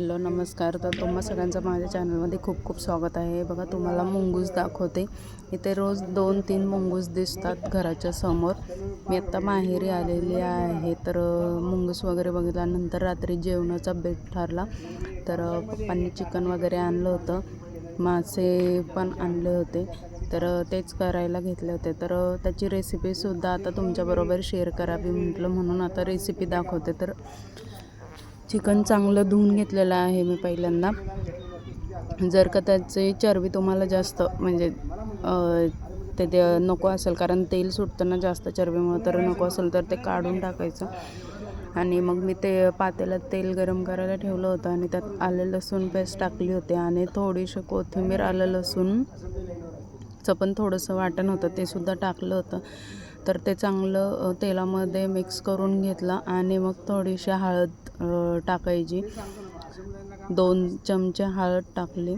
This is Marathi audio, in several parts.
हॅलो नमस्कार. तर तुम्हा सगळ्यांचं माझ्या चॅनलमध्ये खूप खूप स्वागत आहे. बघा तुम्हाला मुंगूस दाखवते. इथे रोज दोन तीन मुंगूस दिसतात घराच्या समोर. मी आत्ता माहेरी आलेली आहे. तर मुंगूस वगैरे बघितल्यानंतर रात्री जेवणाचा बेट ठरला. तर पप्पांनी चिकन वगैरे आणलं होतं. मासे पण आणले होते. तर तेच करायला घेतले होते. तर त्याची रेसिपीसुद्धा आता तुमच्याबरोबर शेअर करावी म्हटलं म्हणून आता रेसिपी दाखवते. तर चिकन चांगलं धुवून घेतलेलं आहे मी पहिल्यांदा. जर का त्याची चरबी तुम्हाला जास्त म्हणजे ते ते नको असेल कारण तेल सुटतं ना जास्त चरबीमुळे तर नको असेल तर ते काढून टाकायचं. आणि मग मी ते पातेल्यात तेल गरम करायला ठेवलं होतं आणि त्यात आलं लसूण पेस्ट टाकली होती आणि थोडीशी कोथिंबीर आलं लसूणचं पण थोडंसं वाटण होतं ते सुद्धा टाकलं होतं. तर ते चांगलं तेलामध्ये मिक्स करून घेतला आणि मग थोडीशी हळद टाकायची. दोन चमचे हळद टाकली.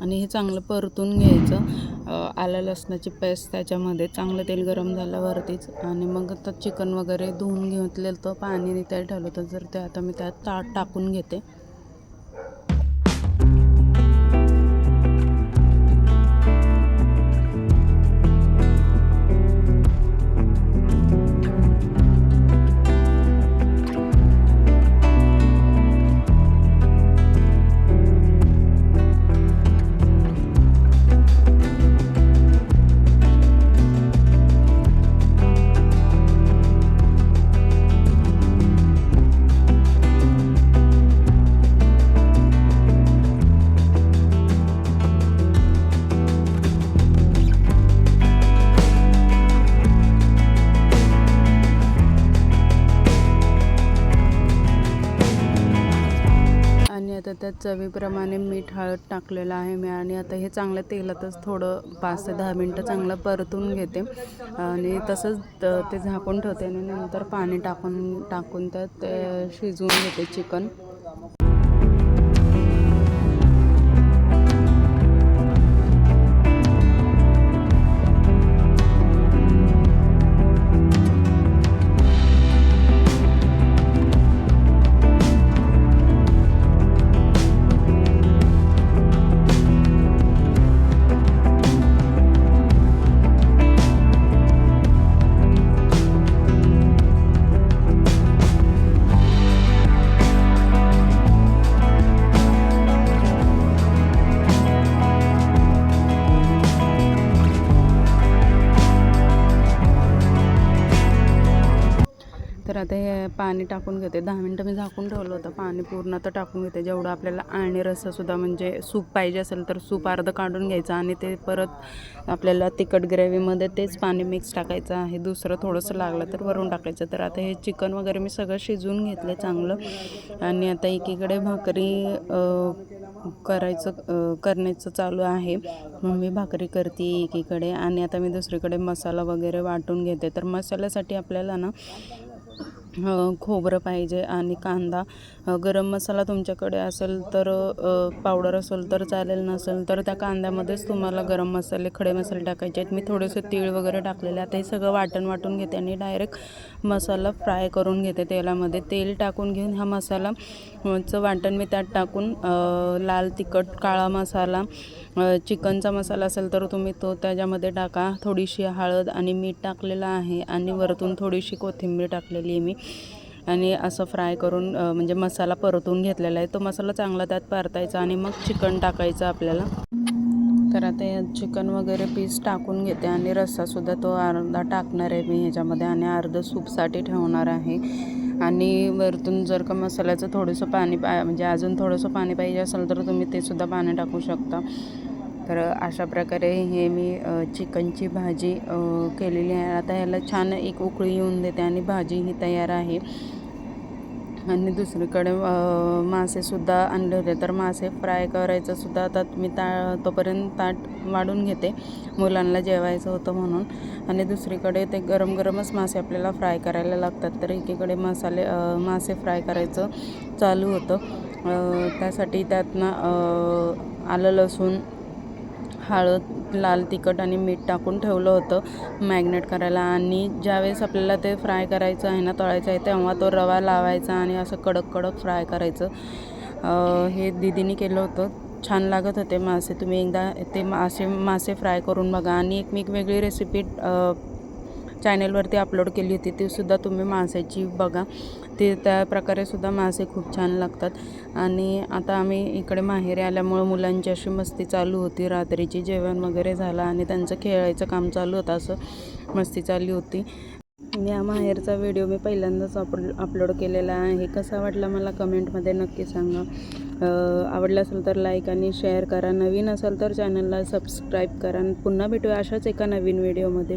आणि हे चांगलं परतून घ्यायचं. आलं लसणाची पेस्ट त्याच्यामध्ये. चांगलं तेल गरम झाल्यावरतीच. आणि मग आता चिकन वगैरे धुवून घेतलेलं तर पाणी निताय ठेवलं होतं. तर ते आता मी त्यात ता टाकून घेते. त्यात चवीप्रमाणे मीठ हळद टाकलेलं आहे मी आणि आता हे चांगलं तेलातच थोडं पाच ते दहा मिनटं चांगलं परतून घेते. आणि तसंच ते झाकून ठेवते आणि नंतर पाणी टाकून टाकून त्यात शिजवून घेते चिकन. आता हे पाणी टाकून घेते. दहा मिनटं मी झाकून ठेवलं होतं. पाणी पूर्ण तर टाकून घेते. जेवढं आपल्याला आणि रस्सासुद्धा म्हणजे सूप पाहिजे असेल तर सूप अर्धं काढून घ्यायचं आणि ते परत आपल्याला तिखट ग्रेव्हीमध्ये तेच पाणी मिक्स टाकायचं आहे. दुसरं थोडंसं लागलं तर वरून टाकायचं. तर आता हे चिकन वगैरे मी सगळं शिजवून घेतलं चांगलं. आणि आता एकीकडे भाकरी करायचं करण्याचं चालू आहे. मग मी भाकरी करते एकीकडे. आणि आता मी दुसरीकडे मसाला वगैरे वाटून घेते. तर मसाल्यासाठी आपल्याला ना खोबरं पाहिजे आणि कांदा. गरम मसाला तुमच्याकडे असेल तर पावडर असेल तर चालेल नसेल तर त्या कांद्यामध्येच तुम्हाला गरम मसाले खडे मसाले टाकायचे आहेत. मी थोडेसे तीळ वगैरे टाकलेले आता हे सगळं वाटण वाटून घेते आणि डायरेक्ट मसाला फ्राय करून घेते तेलामध्ये. तेल टाकून घेऊन हा मसाला चं वाटण मी त्यात टाकून लाल तिखट काळा मसाला चिकनचा मसाला असेल तर तुम्ही तो त्याच्यामध्ये टाका. थोडीशी हळद आणि मीठ टाकलेलं आहे आणि वरतून थोडीशी कोथिंबीर टाकलेली आहे मी. आणि असं फ्राय करून म्हणजे मसाला परतून घेतलेला आहे. तो मसाला चांगला त्यात परतायचा आणि मग चिकन टाकायचं आपल्याला. तर आता या चिकन वगैरे पीस टाकून घेते आणि रस्सासुद्धा तो अर्धा टाकणार आहे मी ह्याच्यामध्ये आणि अर्धं सूपसाठी ठेवणार आहे. आणि वरतून जर का मसाल्याचं थोडंसं पाणी पा म्हणजे अजून थोडंसं पाणी पाहिजे असेल तर तुम्ही ते सुद्धा पाणी टाकू शकता. तर अशा प्रकारे हे मी चिकनची भाजी केलेली आहे. आता ह्याला छान एक उकळी येऊन देते आणि भाजी ही तयार आहे. आणि दुसरीकडे मासेसुद्धा आणले होते तर मासे फ्राय करायचं सुद्धा आता मी ता तोपर्यंत ताट वाढून घेते. मुलांना जेवायचं होतं म्हणून. आणि दुसरीकडे ते गरम गरमच मासे आपल्याला फ्राय करायला लागतात. तर एकीकडे मसाले मासे फ्राय करायचं चालू होतं. त्यासाठी त्यातनं आलं लसूण हळद लाल तिखट आणि मीठ टाकून ठेवलं होतं मॅग्नेट करायला. आणि ज्यावेळेस आपल्याला ते फ्राय करायचं आहे ना तळायचं आहे तेव्हा तो रवा लावायचा आणि असं कडक कडक फ्राय करायचं. हे दिदीने केलं होतं. छान लागत होते मासे. तुम्ही एकदा ते मासे मासे फ्राय करून बघा. आणि एक मी एक वेगळी रेसिपी चॅनेलवरती अपलोड केली होती ती सुद्धा तुम्ही मासेची बघा. ते त्या प्रकारे सुद्धा मासे खूप छान लागतात. आणि आता आम्ही इकडे माहेरी आल्यामुळं मुलांची अशी मस्ती चालू होती. रात्रीची जेवण वगैरे झालं आणि त्यांचं खेळायचं काम चालू होतं असं मस्ती चालली होती. या माहेरचा व्हिडिओ मी पहिल्यांदाच अपलो अपलोड केलेला आहे. कसा वाटला मला कमेंटमध्ये नक्की सांगा. आवडलं आवडला असेल तर लाईक आणि शेअर करा. नवीन असेल तर चॅनलला सबस्क्राईब करा. पुन्हा भेटूया अशाच एका नवीन व्हिडिओमध्ये.